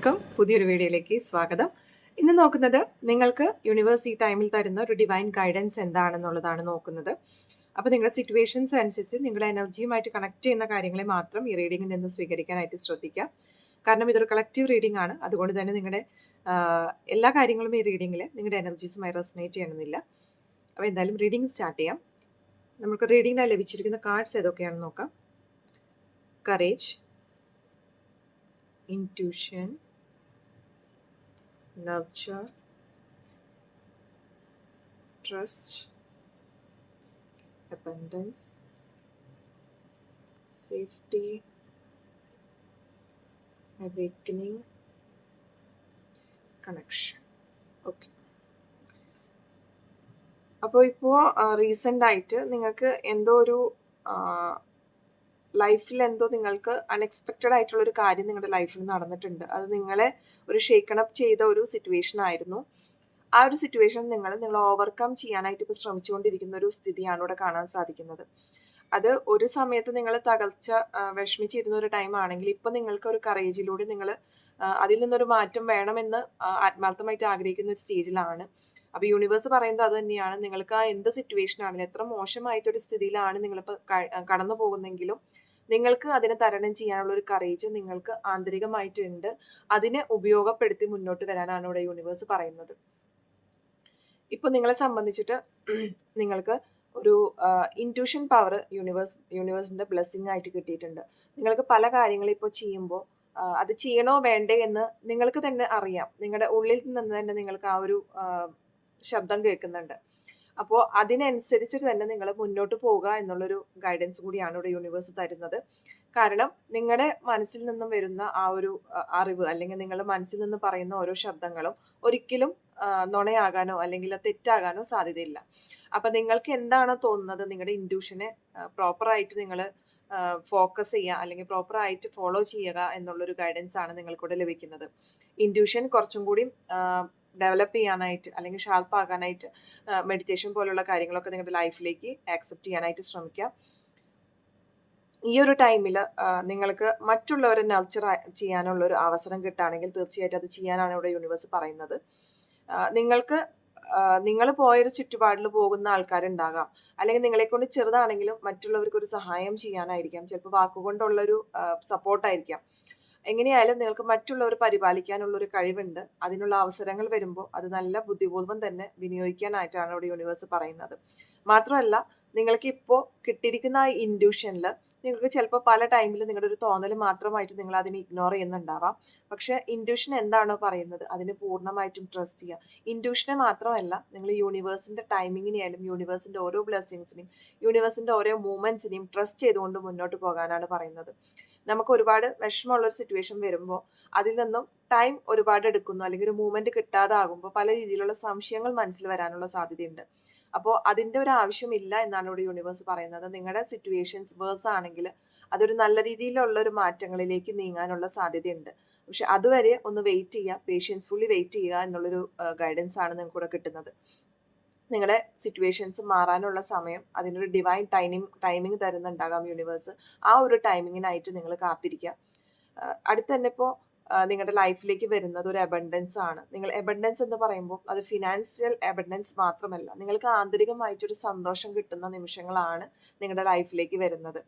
എല്ലാവർക്കും പുതിയൊരു വീഡിയോയിലേക്ക് സ്വാഗതം. ഇന്ന് നോക്കുന്നത് നിങ്ങൾക്ക് യൂണിവേഴ്സ് ഈ ടൈമിൽ തരുന്ന ഒരു ഡിവൈൻ ഗൈഡൻസ് എന്താണെന്നുള്ളതാണ് നോക്കുന്നത്. അപ്പോൾ നിങ്ങളുടെ സിറ്റുവേഷൻസ് അനുസരിച്ച് നിങ്ങളുടെ എനർജിയുമായിട്ട് കണക്ട് ചെയ്യുന്ന കാര്യങ്ങളെ മാത്രം ഈ റീഡിങ്ങിൽ നിന്ന് സ്വീകരിക്കാനായിട്ട് ശ്രദ്ധിക്കുക. കാരണം ഇതൊരു കളക്റ്റീവ് റീഡിംഗ് ആണ്. അതുകൊണ്ട് തന്നെ നിങ്ങളുടെ എല്ലാ കാര്യങ്ങളും ഈ റീഡിങ്ങിൽ നിങ്ങളുടെ എനർജീസുമായി റെസനേറ്റ് ചെയ്യണമെന്നില്ല. അപ്പോൾ എന്തായാലും റീഡിംഗ് സ്റ്റാർട്ട് ചെയ്യാം. നമുക്ക് റീഡിങ്ങിനായി ലഭിച്ചിരിക്കുന്ന കാർഡ്സ് ഏതൊക്കെയാണെന്ന് നോക്കാം. Courage intuition, nurture, trust, abundance, safety, awakening, connection. Okay അപ്പോൾ ഇപ്പോൾ റീസെന്റ് ആയിട്ട് നിങ്ങൾക്ക് എന്തോ ഒരു ലൈഫിൽ എന്തോ നിങ്ങൾക്ക് അൺഎക്സ്പെക്റ്റഡ് ആയിട്ടുള്ള ഒരു കാര്യം നിങ്ങളുടെ ലൈഫിൽ നടന്നിട്ടുണ്ട്. അത് നിങ്ങളെ ഒരു ഷേക്കൺ അപ്പ് ചെയ്ത ഒരു സിറ്റുവേഷൻ ആയിരുന്നു. ആ ഒരു സിറ്റുവേഷൻ നിങ്ങൾ നിങ്ങൾ ഓവർകം ചെയ്യാനായിട്ട് ഇപ്പോൾ ശ്രമിച്ചുകൊണ്ടിരിക്കുന്ന ഒരു സ്ഥിതിയാണ് ഇവിടെ കാണാൻ സാധിക്കുന്നത്. അത് ഒരു സമയത്ത് നിങ്ങൾ തകർച്ച വിഷമിച്ചിരുന്ന ഒരു ടൈം ആണെങ്കിൽ ഇപ്പം നിങ്ങൾക്ക് ഒരു കറേജിലൂടെ നിങ്ങൾ അതിൽ നിന്നൊരു മാറ്റം വേണമെന്ന് ആത്മാർത്ഥമായിട്ട് ആഗ്രഹിക്കുന്ന ഒരു സ്റ്റേജിലാണ് അപ്പോൾ യൂണിവേഴ്സ് പറയുന്നത് അത് തന്നെയാണ്. നിങ്ങൾക്ക് ആ എന്ത് സിറ്റുവേഷൻ ആണെങ്കിലും എത്ര മോശമായിട്ടൊരു സ്ഥിതിയിലാണ് നിങ്ങളിപ്പോൾ കടന്നു പോകുന്നെങ്കിലും നിങ്ങൾക്ക് അതിനെ തരണം ചെയ്യാനുള്ള ഒരു കറേജ് നിങ്ങൾക്ക് ആന്തരികമായിട്ടുണ്ട്. അതിനെ ഉപയോഗപ്പെടുത്തി മുന്നോട്ട് വരാനാണ് ഇവിടെ യൂണിവേഴ്സ് പറയുന്നത്. ഇപ്പോൾ നിങ്ങളെ സംബന്ധിച്ചിട്ട് നിങ്ങൾക്ക് ഒരു ഇന്റ്യൂഷൻ പവർ യൂണിവേഴ്സ് യൂണിവേഴ്സിന്റെ ബ്ലെസ്സിങ് ആയിട്ട് കിട്ടിയിട്ടുണ്ട്. നിങ്ങൾക്ക് പല കാര്യങ്ങളും ഇപ്പോൾ ചെയ്യുമ്പോൾ അത് ചെയ്യണോ വേണ്ടേ എന്ന് നിങ്ങൾക്ക് തന്നെ അറിയാം. നിങ്ങളുടെ ഉള്ളിൽ നിന്ന് തന്നെ നിങ്ങൾക്ക് ആ ഒരു ശബ്ദം കേൾക്കുന്നുണ്ട്. അപ്പോൾ അതിനനുസരിച്ചിട്ട് തന്നെ നിങ്ങൾ മുന്നോട്ട് പോവുക എന്നുള്ളൊരു ഗൈഡൻസ് കൂടിയാണ് ഇവിടെ യൂണിവേഴ്സ് തരുന്നത്. കാരണം നിങ്ങളുടെ മനസ്സിൽ നിന്നും വരുന്ന ആ ഒരു അറിവ് അല്ലെങ്കിൽ നിങ്ങളുടെ മനസ്സിൽ നിന്ന് പറയുന്ന ഓരോ ശബ്ദങ്ങളും ഒരിക്കലും നുണയാകാനോ അല്ലെങ്കിൽ തെറ്റാകാനോ സാധ്യതയില്ല. അപ്പം നിങ്ങൾക്ക് എന്താണോ തോന്നുന്നത് നിങ്ങളുടെ ഇൻഡ്യൂഷനെ പ്രോപ്പറായിട്ട് നിങ്ങൾ ഫോക്കസ് ചെയ്യുക അല്ലെങ്കിൽ പ്രോപ്പറായിട്ട് ഫോളോ ചെയ്യുക എന്നുള്ളൊരു ഗൈഡൻസ് ആണ് നിങ്ങൾക്കൂടെ ലഭിക്കുന്നത്. ഇൻഡ്യൂഷൻ കുറച്ചും കൂടി ഡെവലപ്പ് ചെയ്യാനായിട്ട് അല്ലെങ്കിൽ ഷാർപ്പ് ആകാനായിട്ട് മെഡിറ്റേഷൻ പോലുള്ള കാര്യങ്ങളൊക്കെ നിങ്ങളുടെ ലൈഫിലേക്ക് ആക്സെപ്റ്റ് ചെയ്യാനായിട്ട് ശ്രമിക്കാം. ഈ ഒരു ടൈമിൽ നിങ്ങൾക്ക് മറ്റുള്ളവരെ നർച്ചർ ചെയ്യാനുള്ള ഒരു അവസരം കിട്ടുകയാണെങ്കിൽ തീർച്ചയായിട്ടും അത് ചെയ്യാനാണ് ഇവിടെ യൂണിവേഴ്സ് പറയുന്നത്. നിങ്ങൾക്ക് നിങ്ങൾ പോയൊരു ചുറ്റുപാടിൽ പോകുന്ന ആൾക്കാരുണ്ടാകാം. അല്ലെങ്കിൽ നിങ്ങളെ കൊണ്ട് ചെറുതാണെങ്കിലും മറ്റുള്ളവർക്ക് ഒരു സഹായം ചെയ്യാനായിരിക്കാം. ചിലപ്പോൾ വാക്കുകൊണ്ടുള്ളൊരു സപ്പോർട്ടായിരിക്കാം എങ്ങനെയായാലും നിങ്ങൾക്ക് മറ്റുള്ളവർ പരിപാലിക്കാനുള്ള ഒരു കഴിവുണ്ട്. അതിനുള്ള അവസരങ്ങൾ വരുമ്പോൾ അത് നല്ല ബുദ്ധിപൂർവം തന്നെ വിനിയോഗിക്കാനായിട്ടാണ് ഇവിടെ യൂണിവേഴ്സ് പറയുന്നത്. മാത്രമല്ല നിങ്ങൾക്ക് ഇപ്പോൾ കിട്ടിയിരിക്കുന്ന ആ ഇൻഡ്യൂഷനിൽ നിങ്ങൾക്ക് ചിലപ്പോൾ പല ടൈമിൽ നിങ്ങളുടെ ഒരു തോന്നൽ മാത്രമായിട്ട് നിങ്ങൾ അതിനെ ഇഗ്നോർ ചെയ്യുന്നുണ്ടാവാം. പക്ഷെ ഇൻഡ്യൂഷൻ എന്താണോ പറയുന്നത് അതിന് പൂർണമായിട്ടും ട്രസ്റ്റ് ചെയ്യുക. ഇൻഡ്യൂഷനെ മാത്രമല്ല നിങ്ങൾ യൂണിവേഴ്സിന്റെ ടൈമിങ്ങിനെയായാലും യൂണിവേഴ്സിന്റെ ഓരോ ബ്ലെസ്സിങ്സിനെയും യൂണിവേഴ്സിന്റെ ഓരോ മൂമെന്റ്സിനെയും ട്രസ്റ്റ് ചെയ്തുകൊണ്ട് മുന്നോട്ട് പോകാനാണ് പറയുന്നത്. നമുക്ക് ഒരുപാട് വിഷമമുള്ള ഒരു സിറ്റുവേഷൻ വരുമ്പോൾ അതിൽ നിന്നും ടൈം ഒരുപാട് എടുക്കുന്നു. അല്ലെങ്കിൽ ഒരു മൂവ്മെന്റ് കിട്ടാതാകുമ്പോൾ പല രീതിയിലുള്ള സംശയങ്ങൾ മനസ്സിൽ വരാനുള്ള സാധ്യതയുണ്ട്. അപ്പോൾ അതിന്റെ ഒരു ആവശ്യമില്ല എന്നാണ് ഇവിടെ യൂണിവേഴ്സ് പറയുന്നത്. നിങ്ങളുടെ സിറ്റുവേഷൻസ് വേഴ്സ് ആണെങ്കിൽ അതൊരു നല്ല രീതിയിലുള്ള ഒരു മാറ്റങ്ങളിലേക്ക് നീങ്ങാനുള്ള സാധ്യതയുണ്ട്. പക്ഷെ അതുവരെ ഒന്ന് വെയിറ്റ് ചെയ്യുക പേഷ്യൻസ്ഫുള്ളി വെയിറ്റ് ചെയ്യുക എന്നുള്ളൊരു ഗൈഡൻസ് ആണ് നിങ്ങൾക്ക് ഇവിടെ കിട്ടുന്നത്. നിങ്ങളുടെ സിറ്റുവേഷൻസ് മാറാനുള്ള സമയം അതിനൊരു ഡിവൈൻ ടൈമിംഗ് ടൈമിംഗ് തരുന്നുണ്ടാകാം യൂണിവേഴ്സ് ആ ഒരു ടൈമിങ്ങിനായിട്ട് നിങ്ങൾ കാത്തിരിക്കുക അടുത്ത് തന്നെ ഇപ്പോൾ നിങ്ങളുടെ ലൈഫിലേക്ക് വരുന്നത് ഒരു അബണ്ടൻസ് ആണ്. നിങ്ങൾ അബണ്ടൻസ് എന്ന് പറയുമ്പോൾ അത് ഫിനാൻഷ്യൽ അബണ്ടൻസ് മാത്രമല്ല നിങ്ങൾക്ക് ആന്തരികമായിട്ടൊരു സന്തോഷം കിട്ടുന്ന നിമിഷങ്ങളാണ് നിങ്ങളുടെ ലൈഫിലേക്ക് വരുന്നത്.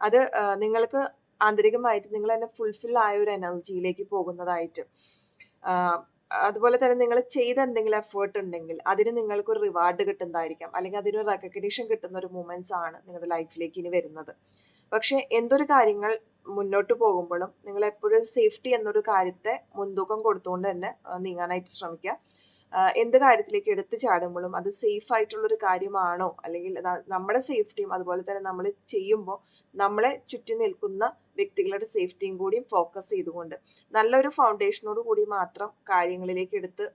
അത് നിങ്ങൾക്ക് ആന്തരികമായിട്ട് നിങ്ങൾ തന്നെ ഫുൾഫിൽ ആയ ഒരു എനർജിയിലേക്ക് പോകുന്നതായിട്ട് അതുപോലെ തന്നെ നിങ്ങൾ ചെയ്ത എന്തെങ്കിലും എഫേർട്ട് ഉണ്ടെങ്കിൽ അതിന് നിങ്ങൾക്ക് ഒരു റിവാർഡ് കിട്ടുന്നതായിരിക്കാം. അല്ലെങ്കിൽ അതിനൊരു റെക്കഗ്നീഷൻ കിട്ടുന്ന ഒരു മൂമെന്റ്സ് ആണ് നിങ്ങളുടെ ലൈഫിലേക്ക് ഇനി വരുന്നത്. പക്ഷെ എന്തൊരു കാര്യങ്ങൾ മുന്നോട്ട് പോകുമ്പോഴും നിങ്ങൾ എപ്പോഴും സേഫ്റ്റി എന്നൊരു കാര്യത്തെ മുൻതൂക്കം കൊടുത്തുകൊണ്ട് തന്നെ നീങ്ങാനായിട്ട് ശ്രമിക്കുക. എന്ത് കാര്യത്തിലേക്ക് എടുത്തു ചാടുമ്പോഴും അത് സേഫ് ആയിട്ടുള്ളൊരു കാര്യമാണോ? അല്ലെങ്കിൽ നമ്മുടെ സേഫ്റ്റിയും അതുപോലെ തന്നെ നമ്മൾ ചെയ്യുമ്പോൾ നമ്മളെ ചുറ്റി നിൽക്കുന്ന വ്യക്തികളുടെ സേഫ്റ്റിയും കൂടിയും ഫോക്കസ് ചെയ്തുകൊണ്ട് നല്ലൊരു ഫൗണ്ടേഷനോട് കൂടി മാത്രം കാര്യങ്ങളിലേക്ക് എടുത്ത്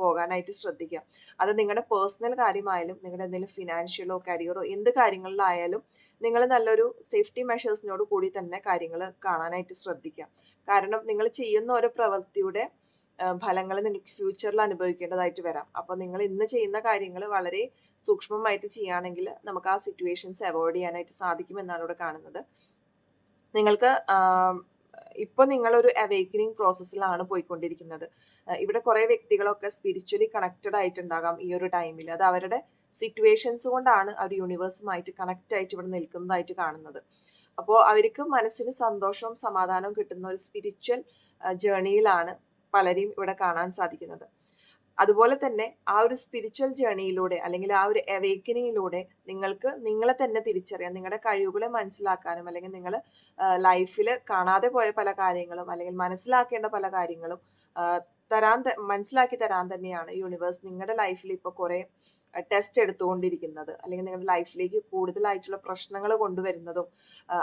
പോകാനായിട്ട് ശ്രദ്ധിക്കുക. അത് നിങ്ങളുടെ പേഴ്സണൽ കാര്യമായാലും നിങ്ങളുടെ എന്തെങ്കിലും ഫിനാൻഷ്യലോ കരിയറോ എന്ത് കാര്യങ്ങളിലായാലും നിങ്ങൾ നല്ലൊരു സേഫ്റ്റി മെഷേഴ്സിനോട് കൂടി തന്നെ കാര്യങ്ങൾ കാണാനായിട്ട് ശ്രദ്ധിക്കുക. കാരണം നിങ്ങൾ ചെയ്യുന്ന ഓരോ പ്രവൃത്തിയുടെ ഫലങ്ങൾ നിങ്ങൾക്ക് ഫ്യൂച്ചറിൽ അനുഭവിക്കേണ്ടതായിട്ട് വരാം. അപ്പോൾ നിങ്ങൾ ഇന്ന് ചെയ്യുന്ന കാര്യങ്ങൾ വളരെ സൂക്ഷ്മമായിട്ട് ചെയ്യുകയാണെങ്കിൽ നമുക്ക് ആ സിറ്റുവേഷൻസ് അവോയ്ഡ് ചെയ്യാനായിട്ട് സാധിക്കുമെന്നാണ് ഇവിടെ കാണുന്നത്. നിങ്ങൾക്ക് ഇപ്പോൾ നിങ്ങളൊരു അവേക്കനിങ് പ്രോസസ്സിലാണ് പോയിക്കൊണ്ടിരിക്കുന്നത്. ഇവിടെ കുറേ വ്യക്തികളൊക്കെ സ്പിരിച്വലി കണക്റ്റഡ് ആയിട്ടുണ്ടാകാം ഈ ഒരു ടൈമിൽ അത് അവരുടെ സിറ്റുവേഷൻസ് കൊണ്ടാണ് അവർ യൂണിവേഴ്സുമായിട്ട് കണക്റ്റ് ആയിട്ട് ഇവിടെ നിൽക്കുന്നതായിട്ട് കാണുന്നത്. അപ്പോൾ അവർക്ക് മനസ്സിന് സന്തോഷവും സമാധാനവും കിട്ടുന്ന ഒരു സ്പിരിച്വൽ ജേണിയിലാണ് പലരെയും ഇവിടെ കാണാൻ സാധിക്കുന്നത്. അതുപോലെ തന്നെ ആ ഒരു സ്പിരിച്വൽ ജേണിയിലൂടെ അല്ലെങ്കിൽ ആ ഒരു അവേക്കനിങ്ങിലൂടെ നിങ്ങൾക്ക് നിങ്ങളെ തന്നെ തിരിച്ചറിയാൻ നിങ്ങളുടെ കഴിവുകളെ മനസ്സിലാക്കാനും അല്ലെങ്കിൽ നിങ്ങൾ ലൈഫിൽ കാണാതെ പോയ പല കാര്യങ്ങളും അല്ലെങ്കിൽ മനസ്സിലാക്കേണ്ട പല കാര്യങ്ങളും തരാൻ മനസ്സിലാക്കി തരാൻ തന്നെയാണ് യൂണിവേഴ്സ് നിങ്ങളുടെ ലൈഫിൽ ഇപ്പോൾ കുറേ ടെസ്റ്റ് എടുത്തുകൊണ്ടിരിക്കുന്നത്. അല്ലെങ്കിൽ നിങ്ങളുടെ ലൈഫിലേക്ക് കൂടുതലായിട്ടുള്ള പ്രശ്നങ്ങൾ കൊണ്ടുവരുന്നതും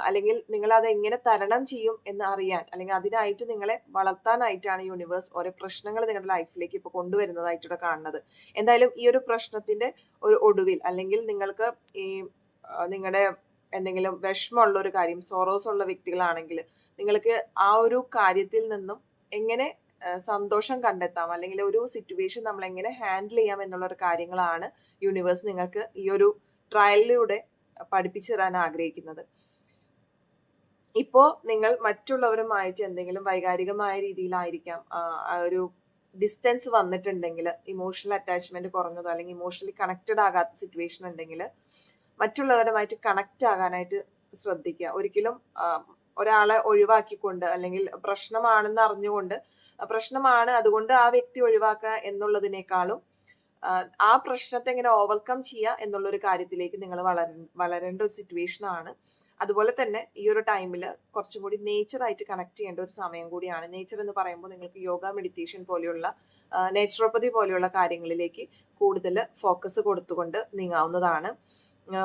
അല്ലെങ്കിൽ നിങ്ങൾ അത് എങ്ങനെ തരണം ചെയ്യും എന്ന് അറിയാൻ അല്ലെങ്കിൽ അതിനായിട്ട് നിങ്ങളെ വളർത്താനായിട്ടാണ് യൂണിവേഴ്സ് ഓരോ പ്രശ്നങ്ങൾ നിങ്ങളുടെ ലൈഫിലേക്ക് ഇപ്പോൾ കൊണ്ടുവരുന്നതായിട്ടൂടെ കാണുന്നത്. എന്തായാലും ഈ ഒരു പ്രശ്നത്തിന്റെ ഒരു ഒടുവിൽ അല്ലെങ്കിൽ നിങ്ങൾക്ക് ഈ നിങ്ങളുടെ എന്തെങ്കിലും വിഷമമുള്ള ഒരു കാര്യം സോറോസ് ഉള്ള വ്യക്തികളാണെങ്കിൽ നിങ്ങൾക്ക് ആ ഒരു കാര്യത്തിൽ നിന്നും എങ്ങനെ സന്തോഷം കണ്ടെത്താം. അല്ലെങ്കിൽ ഒരു സിറ്റുവേഷൻ നമ്മൾ എങ്ങനെ ഹാൻഡിൽ ചെയ്യാം എന്നുള്ള ഒരു കാര്യങ്ങളാണ് യൂണിവേഴ്സ് നിങ്ങൾക്ക് ഈ ഒരു ട്രയലിലൂടെ പഠിപ്പിച്ചു തരാൻ ആഗ്രഹിക്കുന്നത്. ഇപ്പോൾ നിങ്ങൾ മറ്റുള്ളവരുമായിട്ട് എന്തെങ്കിലും വൈകാരികമായ രീതിയിലായിരിക്കാം. ആ, ഒരു ഡിസ്റ്റൻസ് വന്നിട്ടുണ്ടെങ്കിൽ ഇമോഷണൽ അറ്റാച്ച്മെന്റ് കുറഞ്ഞതോ അല്ലെങ്കിൽ ഇമോഷണലി കണക്റ്റഡ് ആകാത്ത സിറ്റുവേഷൻ ഉണ്ടെങ്കിൽ മറ്റുള്ളവരുമായിട്ട് കണക്റ്റ് ആകാനായിട്ട് ശ്രദ്ധിക്കുക. ഒരിക്കലും ഒരാളെ ഒഴിവാക്കിക്കൊണ്ട് അല്ലെങ്കിൽ പ്രശ്നമാണെന്ന് അറിഞ്ഞുകൊണ്ട് പ്രശ്നമാണ് അതുകൊണ്ട് ആ വ്യക്തി ഒഴിവാക്കുക എന്നുള്ളതിനേക്കാളും ആ, പ്രശ്നത്തെ എങ്ങനെ ഓവർകം ചെയ്യുക എന്നുള്ളൊരു കാര്യത്തിലേക്ക് നിങ്ങൾ വളര വളരേണ്ട ഒരു സിറ്റുവേഷൻ ആണ്. അതുപോലെ തന്നെ ഈ ഒരു ടൈമിൽ കുറച്ചും കൂടി നേച്ചറായിട്ട് കണക്ട് ചെയ്യേണ്ട ഒരു സമയം കൂടിയാണ്. നേച്ചർ എന്ന് പറയുമ്പോൾ നിങ്ങൾക്ക് യോഗ മെഡിറ്റേഷൻ പോലെയുള്ള നേച്ചുറോപ്പതി പോലെയുള്ള കാര്യങ്ങളിലേക്ക് കൂടുതൽ ഫോക്കസ് കൊടുത്തുകൊണ്ട് നീങ്ങാവുന്നതാണ്.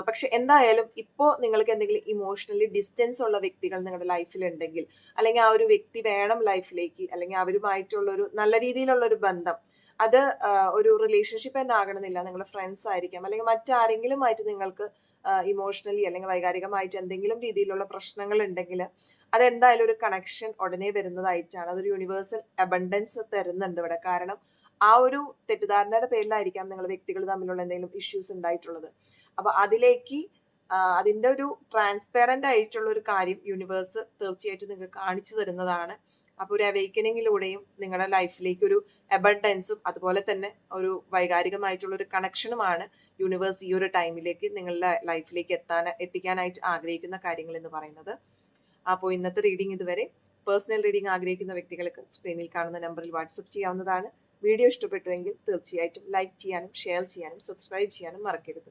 പക്ഷെ എന്തായാലും ഇപ്പോൾ നിങ്ങൾക്ക് എന്തെങ്കിലും ഇമോഷണലി ഡിസ്റ്റൻസ് ഉള്ള വ്യക്തികൾ നിങ്ങളുടെ ലൈഫിൽ ഉണ്ടെങ്കിൽ അല്ലെങ്കിൽ ആ ഒരു വ്യക്തി വേണം ലൈഫിലേക്ക് അല്ലെങ്കിൽ അവരുമായിട്ടുള്ള ഒരു നല്ല രീതിയിലുള്ള ഒരു ബന്ധം അത് ഒരു റിലേഷൻഷിപ്പ് തന്നെ ആകണമെന്നില്ല. നിങ്ങളുടെ ഫ്രണ്ട്സ് ആയിരിക്കാം. അല്ലെങ്കിൽ മറ്റാരെങ്കിലും ആയിട്ട് നിങ്ങൾക്ക് ഇമോഷണലി അല്ലെങ്കിൽ വൈകാരികമായിട്ട് എന്തെങ്കിലും രീതിയിലുള്ള പ്രശ്നങ്ങൾ ഉണ്ടെങ്കിൽ അതെന്തായാലും ഒരു കണക്ഷൻ ഉടനെ വരുന്നതായിട്ടാണ്. അതൊരു യൂണിവേഴ്സൽ അബണ്ടൻസ് തരുന്നുണ്ട് ഇവിടെ. കാരണം ആ ഒരു തെറ്റിദ്ധാരണയുടെ പേരിലായിരിക്കാം നിങ്ങൾ വ്യക്തികൾ തമ്മിലുള്ള എന്തെങ്കിലും ഇഷ്യൂസ് ഉണ്ടായിട്ടുള്ളത്. അപ്പൊ അതിലേക്ക് അതിന്റെ ഒരു ട്രാൻസ്പെറന്റ് ആയിട്ടുള്ള ഒരു കാര്യം യൂണിവേഴ്സ് തീർച്ചയായിട്ടും നിങ്ങൾക്ക് കാണിച്ചു തരുന്നതാണ്. അപ്പോൾ ഒരു അവേക്കനിങ്ങിലൂടെയും നിങ്ങളുടെ ലൈഫിലേക്ക് ഒരു അബണ്ടൻസും അതുപോലെ തന്നെ ഒരു വൈകാരികമായിട്ടുള്ള ഒരു കണക്ഷനുമാണ് യൂണിവേഴ്സ് ഈ ഒരു ടൈമിലേക്ക് നിങ്ങളുടെ ലൈഫിലേക്ക് എത്താൻ എത്തിക്കാനായിട്ട് ആഗ്രഹിക്കുന്ന കാര്യങ്ങൾ എന്ന് പറയുന്നത്. അപ്പോൾ ഇന്നത്തെ റീഡിംഗ് ഇതുവരെ. പേഴ്സണൽ റീഡിംഗ് ആഗ്രഹിക്കുന്ന വ്യക്തികൾക്ക് സ്ക്രീനിൽ കാണുന്ന നമ്പറിൽ വാട്സപ്പ് ചെയ്യാവുന്നതാണ്. വീഡിയോ ഇഷ്ടപ്പെട്ടുവെങ്കിൽ തീർച്ചയായിട്ടും ലൈക്ക് ചെയ്യാനും ഷെയർ ചെയ്യാനും സബ്സ്ക്രൈബ് ചെയ്യാനും മറക്കരുത്.